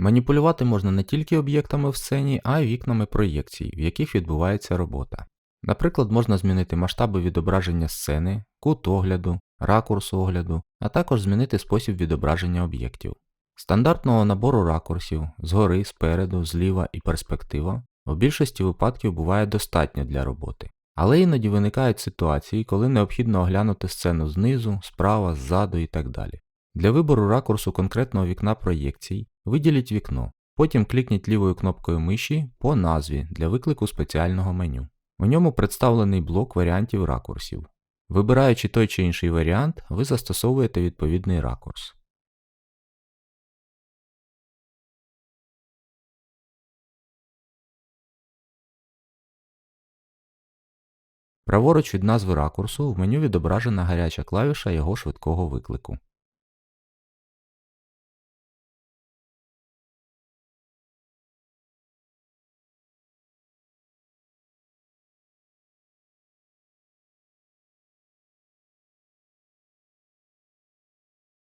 Маніпулювати можна не тільки об'єктами в сцені, а й вікнами проєкцій, в яких відбувається робота. Наприклад, можна змінити масштаби відображення сцени, кут огляду, ракурс огляду, а також змінити спосіб відображення об'єктів. Стандартного набору ракурсів згори, спереду, зліва і перспектива в більшості випадків буває достатньо для роботи. Але іноді виникають ситуації, коли необхідно оглянути сцену знизу, справа, ззаду і так далі. Для вибору ракурсу конкретного вікна проєкцій виділіть вікно, потім клікніть лівою кнопкою миші по назві для виклику спеціального меню. У ньому представлений блок варіантів ракурсів. Вибираючи той чи інший варіант, ви застосовуєте відповідний ракурс. Праворуч від назви ракурсу в меню відображена гаряча клавіша його швидкого виклику.